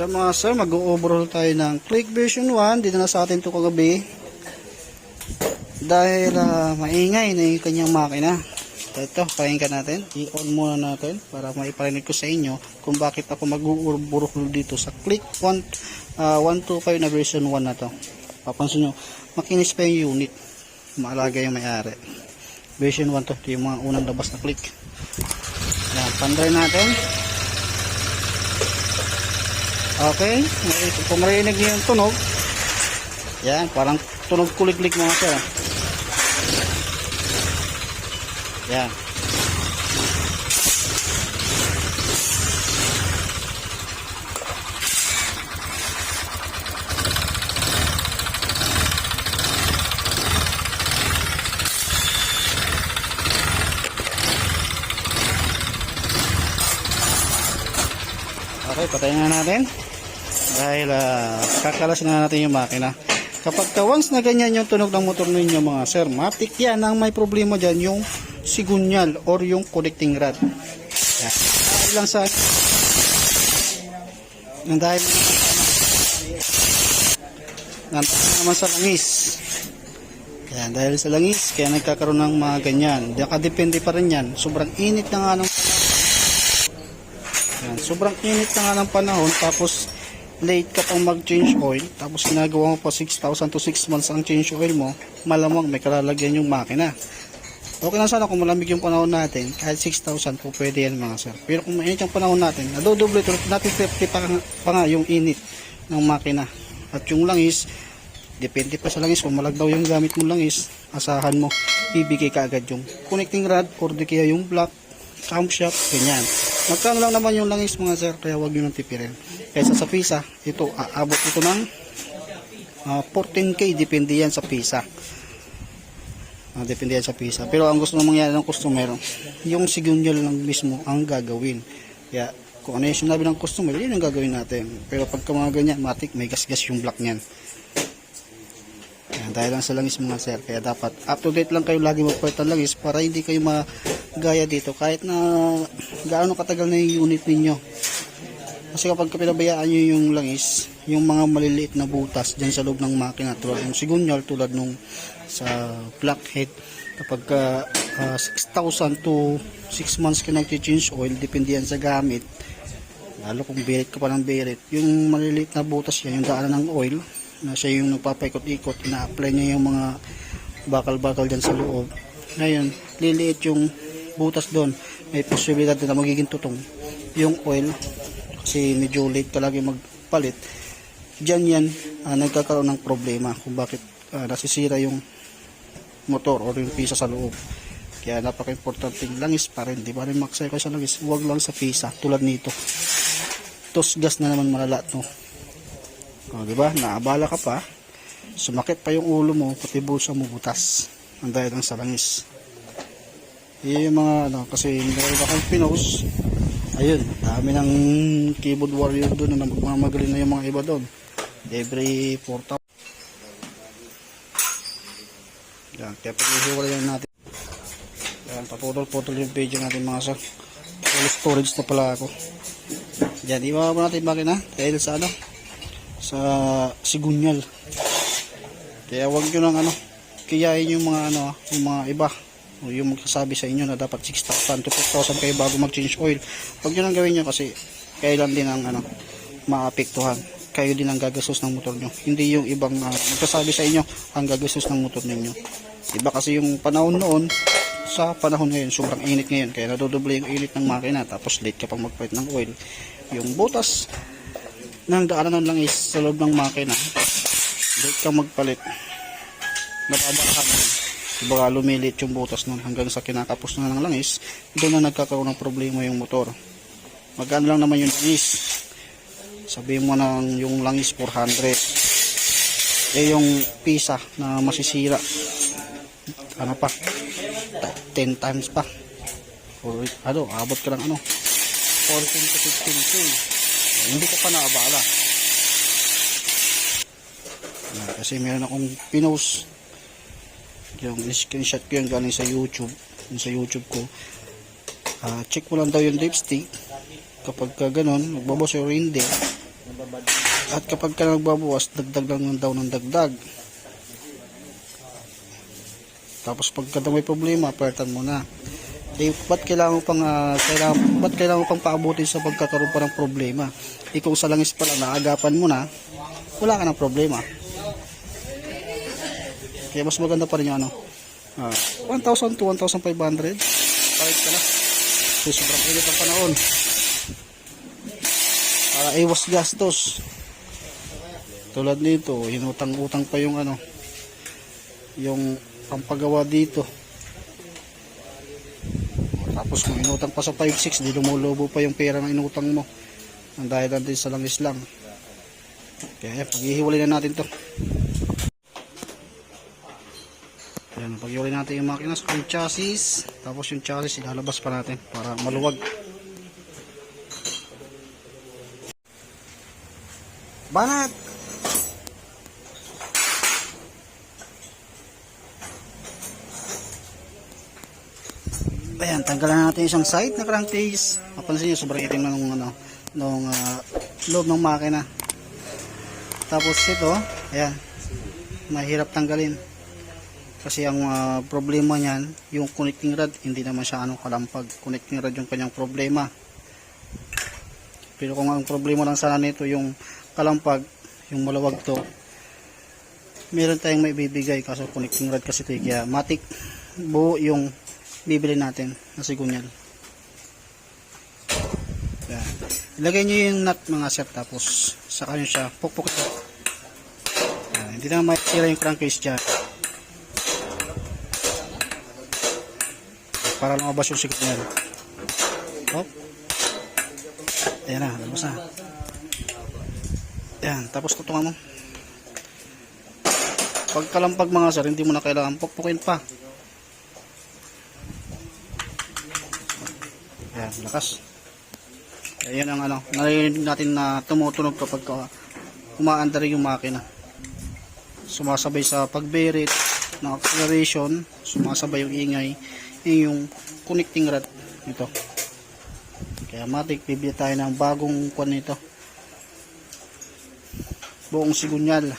Ito mga sir, mag-overhaul tayo ng Click version 1. Dito na sa atin ito kagabi. Dahil ah, maingay na yung kanyang makina. Ito, pakinggan natin. I-on muna natin para maiparinig ko sa inyo kung bakit ako mag-overhaul dito sa Click 1, ah, 125 na version 1 na to. Papansin nyo, makinis pa yung unit. Maalaga yung may-ari. Version 1 to, ito yung mga unang labas na Click. Yan, pandry natin. Okay, kung marinig niyo yung tunog, yan, parang tunog kuliglig mga sir. Yan. Okay, patayin na natin. Dahil ah, kakalasin na natin yung makina. Kapag ka once na ganyan yung tunog ng motor ninyo mga sir, matik yan ang may problema dyan yung sigunyal or yung connecting rod. Yan. Dahil lang sa dahil Nantahan naman sa langis. Yan, dahil sa langis, kaya nagkakaroon ng mga ganyan. Nakadepende pa rin yan. Sobrang init na nga ng yan, sobrang init na nga ng panahon tapos late ka pang mag-change oil tapos ginagawa mo pa 6,000 to 6 months ang change oil mo malamang may kalalagyan yung makina. Okay na sana kung malamig yung panahon natin kahit 6,000 po pwede yan mga sir. Pero kung mainit yung panahon natin nadodoble to natin 50 pa, pa nga yung init ng makina. At yung langis depende pa sa langis kung malagdaw yung gamit mo langis asahan mo bibigay ka agad yung connecting rod or di kaya yung block camshaft ganyan magkano lang naman yung langis mga sir? Kaya wag nyo nang tipirin. Kaysa sa pisa ito aabot ito ng ah, 14k depende yan sa pisa. Ah, depende yan sa pisa. Pero ang gusto namang mangyari ng customer yung sigunyal lang mismo ang gagawin. Kaya kung ano yung sinabi ng customer yun ang gagawin natin. Pero pagka mga ganyan matik may gasgas yung block niyan. Yan, dahil lang sa langis mga sir. Kaya dapat up to date lang kayo lagi magpalit ng langis para hindi kayo magaya dito kahit na gaano katagal na yung unit ninyo. Kasi kapag pinabayaan nyo yung langis, yung mga maliliit na butas dyan sa loob ng makina tulad ng sigunyal, tulad nung sa blackhead, kapag ah, ah, 6,000 to 6 months ka nag-change oil, depende yan sa gamit. Lalo kung birit ka pa ng birit, yung maliliit na butas yan, yung daanan ng oil, na siya yung nagpapaikot-ikot, ina-apply niya yung mga bakal-bakal dyan sa loob. Ngayon, liliit yung butas doon, may posibilidad na magiging tutong yung oil kasi medyo late ka lagi magpalit. Diyan yan, ah, nagkakaroon ng problema kung bakit ah, nasisira yung motor or yung pisa sa loob. Kaya napaka-importante langis pa rin. Di ba rin maksay ka sa langis? Huwag lang sa pisa tulad nito. Tos gas na naman malala to. O, di ba? Naabala ka pa. Sumakit pa yung ulo mo, pati bulsa mo butas. Ang dahil lang sa langis. Yun yung mga ano, kasi dahil akong pinos, ayun, dami ng keyboard warrior doon na magmamagaling na yung mga iba doon. Every 4,000. Yan, kaya pag-ihiwalayan natin. Yan, paputol-putol yung page natin mga sir. Full storage na pala ako. Yan, iba pa natin bakit na? Dahil sa ano? Sa sigunyal. Kaya wag nyo lang ano, kiyain yung mga ano, yung mga iba. O yung magsasabi sa inyo na dapat 6,000 to 4,000 kayo bago mag-change oil. Wag nyo lang gawin nyo kasi kailan din ang ano, maapektuhan. Kayo din ang gagastos ng motor nyo. Hindi yung ibang uh, magsasabi sa inyo ang gagastos ng motor ninyo. Iba kasi yung panahon noon sa panahon ngayon, sobrang init ngayon. Kaya nadodoble yung init ng makina. Tapos late ka pang magpalit ng oil. Yung butas ng daanan lang is sa loob ng makina. Late ka magpalit. Napabaka mo. Baka lumilit yung butas nun hanggang sa kinakapos na ng langis. Doon na nagkakaroon ng problema yung motor. Magkano lang naman yung langis. Sabihin mo ng yung langis 400. Eh yung pisa na masisira. Ano pa? 10 times pa. Or ano, abot ka ng ano? 14 to 15k. Hindi ka pa naabala. Yan, kasi meron akong pinost yung screenshot ko yung galing sa YouTube yung sa YouTube ko Ah, check mo lang daw yung dipstick kapag ka ganun magbabos or hindi At kapag ka nagbabawas, dagdag lang ng daw ng dagdag. Tapos pagka may problema, pertan mo na. Eh, ba't kailangan pang, ah, kailangan, ba't kailangan pang paabutin sa pagkakaroon pa ng problema? Eh, kung sa langis pala, naagapan mo na, wala ka ng problema. Kaya mas maganda pa rin yung ano, ah, 1,000 to 1,500. Kahit ka na. Kasi sobrang init ang panahon. Para iwas gastos. Tulad nito, inutang-utang pa yung ano, yung pampagawa dito. Tapos kung inutang pa sa 5-6, di lumulobo pa yung pera ng inutang mo. Ang dahil natin sa langis lang. Kaya paghihiwalay na natin to. Ayan, paghiwalay natin yung makina sa yung chassis. Tapos yung chassis ilalabas pa natin para maluwag. Banat! Ayan, tanggalan natin isang side na crankcase. Mapansin nyo, sobrang itim na nung, ano, nung ah, loob ng makina. Tapos ito, ayan, mahirap tanggalin. Kasi ang ah, problema niyan, yung connecting rod, hindi naman siya anong kalampag. Connecting rod yung kanyang problema. Pero kung ang problema lang sana nito yung kalampag, yung malawag to, meron tayong may bibigay kaso connecting rod kasi ito eh. kaya matik buo yung bibili natin na sigunyal. Yan. Ilagay nyo yung nut mga sir tapos saka nyo siya pukpuk ito. Hindi na masira yung crankcase dyan. Para lumabas yung sigunyal. Hop. Ayan na, labas na. Yan, tapos tutungan mo. Pagkalampag mga sir, hindi mo na kailangan pukpukin pa. Lakas. Ayan ang ano, narinig natin na tumutunog kapag ka umaandar yung makina. Sumasabay sa pagberit ng acceleration, sumasabay yung ingay, yun yung connecting rod nito. Kaya matik, bibili tayo ng bagong kwan nito. Buong sigunyal.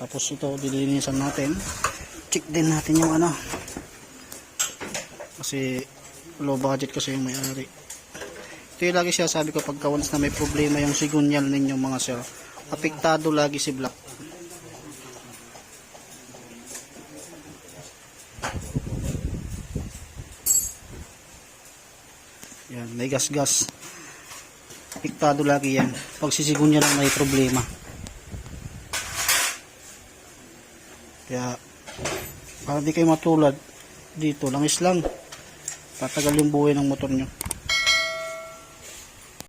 Tapos ito, dilinisan natin. Check din natin yung ano. Kasi low budget kasi yung may-ari. Ito yung lagi sabi ko pagka once na may problema yung sigunyal ninyo mga sir. Apektado lagi si Black. Yan, may gas-gas. Apektado lagi yan. Pag sisigunyal lang may problema. Kaya, para di kayo matulad, dito, langis lang. Tatagal yung buhay ng motor nyo.